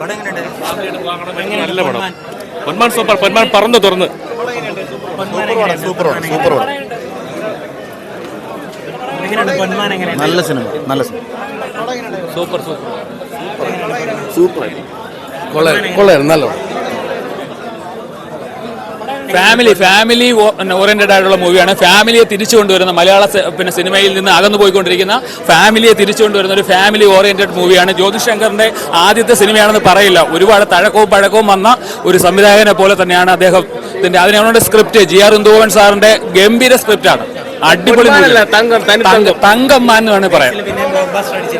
പടം എങ്ങനെയുണ്ട്? നല്ല പടം. പൊന്മാൻ സൂപ്പർ പൊന്മാൻ പറന്ന് തുറന്ന്. സൂപ്പർ പടം സൂപ്പർ പടം എങ്ങനെയുണ്ട്? നല്ല സിനിമ നല്ല സിനിമ. Super super. സൂപ്പർ. കൊള്ളായിരുന്നു നല്ല ഫാമിലി ഫാമിലി ഓറിയന്റഡ് ആയിട്ടുള്ള മൂവിയാണ് ഫാമിലിയെ തിരിച്ചു കൊണ്ടുവരുന്ന മലയാള പിന്നെ സിനിമയിൽ നിന്ന് അകന്നു പോയിക്കൊണ്ടിരിക്കുന്ന ഫാമിലിയെ തിരിച്ചു കൊണ്ടുവരുന്ന ഒരു ഫാമിലി ഓറിയന്റഡ് മൂവിയാണ് ജ്യോതിഷ് ശങ്കറിന്റെ ആദ്യത്തെ സിനിമയാണെന്ന് പറയില്ല. ഒരുപാട് തഴക്കവും പഴക്കവും വന്ന ഒരു സംവിധായകനെ പോലെ തന്നെയാണ് അദ്ദേഹത്തിന്റെ അതിനുള്ള സ്ക്രിപ്റ്റ് ജി ആർ ഇന്ദുവൻ സാറിന്റെ ഗംഭീര സ്ക്രിപ്റ്റാണ് അടിപൊളി movie. തങ്കം മാൻ തങ്കമ്മ എന്ന് വേണമെങ്കിൽ പറയാം.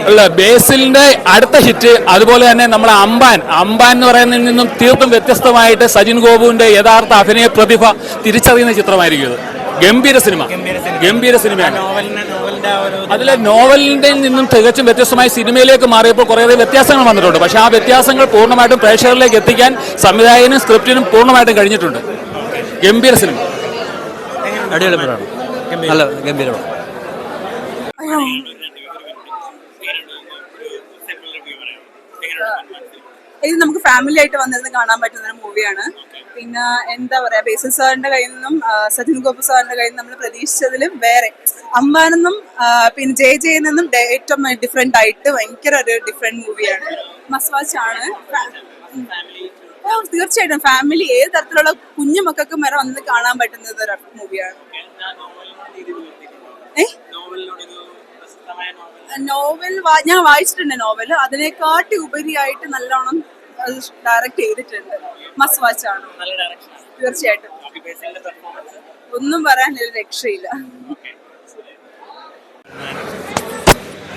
അല്ല ബേസിലിന്റെ അടുത്ത ഹിറ്റ് അതുപോലെ തന്നെ നമ്മളെ അമ്പാൻ അമ്പാൻ എന്ന് പറയുന്നതിൽ നിന്നും തീർത്തും വ്യത്യസ്തമായിട്ട് സജിൻ ഗോപുവിന്റെ യഥാർത്ഥ അഭിനയ പ്രതിഭ തിരിച്ചറിയുന്ന ചിത്രമായിരിക്കും ഇത്. ഗംഭീര സിനിമ. ഗംഭീര സിനിമയാണ്. അതിലെ നോവലിന്റെ നിന്നും തികച്ചും വ്യത്യസ്തമായി സിനിമയിലേക്ക് മാറിയപ്പോൾ കുറേ വ്യത്യാസങ്ങൾ വന്നിട്ടുണ്ട്. പക്ഷെ ആ വ്യത്യാസങ്ങൾ പൂർണമായിട്ടും പ്രേക്ഷകരിലേക്ക് എത്തിക്കാൻ സംവിധായകനും സ്ക്രിപ്റ്റിനും പൂർണമായിട്ടും കഴിഞ്ഞിട്ടുണ്ട്. ഗംഭീര സിനിമ. അടിപൊളി നല്ല ഗംഭീരമാണ് ഇത് നമുക്ക് ഫാമിലി ആയിട്ട് വന്നിരുന്ന് കാണാൻ പറ്റുന്ന ഒരു മൂവിയാണ് പിന്നെ എന്താ പറയാ ബേസിൽ സാറിന്റെ കയ്യിൽ നിന്നും സജിൻ ഗോപു സാറിന്റെ കയ്യിൽ നിന്നും നമ്മൾ പ്രതീക്ഷിച്ചതിലും വേറെ. അമ്മാനെന്നും പിന്നെ ജെ ജയിൽ നിന്നും ഏറ്റവും ഡിഫറെന്റ് ആയിട്ട് ഭയങ്കര ഒരു ഡിഫറെന്റ് മൂവിയാണ് മസ്വാച്ച് വാച്ച് ആണ്. തീർച്ചയായിട്ടും ഫാമിലി ഏത് തരത്തിലുള്ള കുഞ്ഞു മക്കൾക്കും വരെ വന്ന് കാണാൻ പറ്റുന്ന ഒരു മൂവിയാണ് നോവൽ ഞാൻ വായിച്ചിട്ടുണ്ട് നോവൽ അതിനെക്കാട്ടി ഉപരിയായിട്ട് നല്ലോണം അത് ഡയറക്റ്റ് ചെയ്തിട്ടുണ്ട്. മസ് വാച്ച് ആണ്. തീർച്ചയായിട്ടും. ഒന്നും പറയാൻ രക്ഷയില്ല.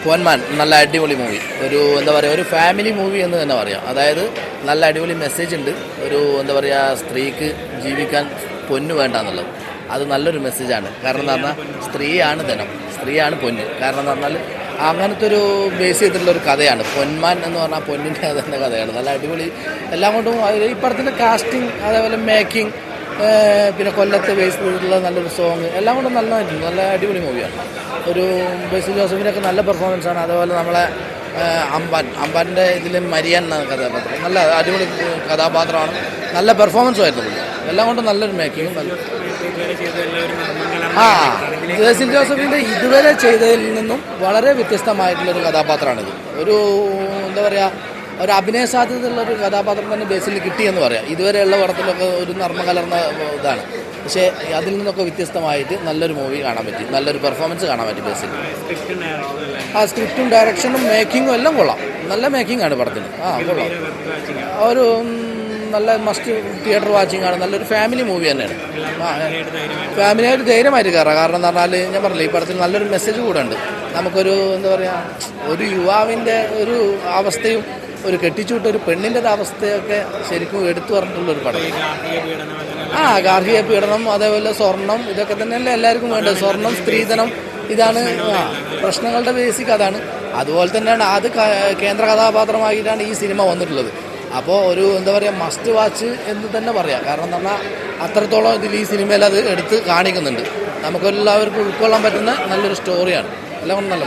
പൊന്മാൻ നല്ല അടിപൊളി മൂവി ഒരു എന്താ പറയുക ഒരു ഫാമിലി മൂവി എന്ന് തന്നെ പറയാം. അതായത് നല്ല അടിപൊളി മെസ്സേജ് ഉണ്ട്. ഒരു എന്താ പറയുക സ്ത്രീക്ക് ജീവിക്കാൻ പൊന്ന് വേണ്ട എന്നുള്ളത്. അത് നല്ലൊരു മെസ്സേജാണ് കാരണം എന്താ പറഞ്ഞാൽ സ്ത്രീയാണ് ധനം. സ്ത്രീയാണ് പൊന്ന്. കാരണം എന്താ പറഞ്ഞാൽ അങ്ങനത്തെ ഒരു ബേസ് ചെയ്തിട്ടുള്ള ഒരു കഥയാണ്. പൊന്മാൻ എന്ന് പറഞ്ഞാൽ പൊന്നിന്റെ തന്നെ കഥയാണ്. നല്ല അടിപൊളി. എല്ലാം കൊണ്ടും ഈ പടത്തിന്റെ കാസ്റ്റിംഗ് അതേപോലെ മേക്കിംഗ് പിന്നെ കൊല്ലത്തെ ബേസ് ചെയ്തിട്ടുള്ള നല്ലൊരു സോങ് എല്ലാം കൊണ്ടും നല്ലതായിട്ടുണ്ട് നല്ല അടിപൊളി മൂവിയാണ് ഒരു ബേസിൽ ജോസഫിനൊക്കെ നല്ല പെർഫോമൻസ് ആണ്. അതുപോലെ നമ്മളെ അമ്പാൻ അമ്പാന്റെ ഇതിൽ മരിയാൻ എന്ന കഥാപാത്രം. നല്ല അടിപൊളി കഥാപാത്രമാണ്. നല്ല പെർഫോമൻസും ആയിരുന്നു എല്ലാം കൊണ്ടും നല്ലൊരു മേക്കിങ്ങും നല്ല ആ ബേസിൽ ജോസഫിന്റെ ഇതുവരെ ചെയ്തതിൽ നിന്നും വളരെ വ്യത്യസ്തമായിട്ടുള്ളൊരു കഥാപാത്രമാണിത്. ഒരു എന്താ പറയുക ഒരു അഭിനയ സാധ്യതയുള്ള ഒരു കഥാപാത്രം തന്നെ ബേസിൽ കിട്ടിയെന്ന് പറയാം. ഇതുവരെയുള്ള പടത്തിലൊക്കെ ഒരു നർമ്മ കലർന്ന ഇതാണ്. പക്ഷേ അതിൽ നിന്നൊക്കെ വ്യത്യസ്തമായിട്ട് നല്ലൊരു മൂവി കാണാൻ പറ്റി. നല്ലൊരു പെർഫോമൻസ് കാണാൻ പറ്റി ബേസിൽ. ആ സ്ക്രിപ്റ്റും ഡയറക്ഷനും മേക്കിങ്ങും എല്ലാം കൊള്ളാം. നല്ല മേക്കിംഗ് ആണ് പടത്തിന് ആ കൊള്ളാം. ഒരു നല്ല മസ്റ്റ് തിയേറ്റർ വാച്ചിങ് ആണ്. നല്ലൊരു ഫാമിലി മൂവി തന്നെയാണ്. ഫാമിലിയായിട്ട് ധൈര്യമായിട്ട് കയറാം കാരണം എന്ന് പറഞ്ഞാൽ ഞാൻ പറഞ്ഞില്ല ഈ പടത്തിൽ നല്ലൊരു മെസ്സേജ് കൂടെ ഉണ്ട്. നമുക്കൊരു എന്താ പറയുക ഒരു യുവാവിന്റെ ഒരു അവസ്ഥയും ഒരു കെട്ടിച്ചുവിട്ട ഒരു പെണ്ണിന്റെ അവസ്ഥയൊക്കെ ശരിക്കും എടുത്തു പറഞ്ഞിട്ടുള്ള ഒരു പടം. ആ ഗാർഹിക പീഡനം അതേപോലെ സ്വർണം ഇതൊക്കെ തന്നെയല്ലേ എല്ലാവർക്കും വേണ്ടത്. സ്വർണം സ്ത്രീധനം ഇതാണ് പ്രശ്നങ്ങളുടെ ബേസിക് അതാണ്. അതുപോലെ തന്നെയാണ് അത് കേന്ദ്ര കഥാപാത്രമായിട്ടാണ് ഈ സിനിമ വന്നിട്ടുള്ളത്. അപ്പോൾ ഒരു എന്താ പറയുക മസ്റ്റ് വാച്ച് എന്ന് തന്നെ പറയാം. കാരണം എന്ന് പറഞ്ഞാൽ അത്രത്തോളം ഇതിൽ ഈ സിനിമയിൽ അത് എടുത്ത് കാണിക്കുന്നുണ്ട്. നമുക്കെല്ലാവർക്കും ഉൾക്കൊള്ളാൻ പറ്റുന്ന നല്ലൊരു സ്റ്റോറിയാണ് എല്ലാം കൊണ്ടും നല്ല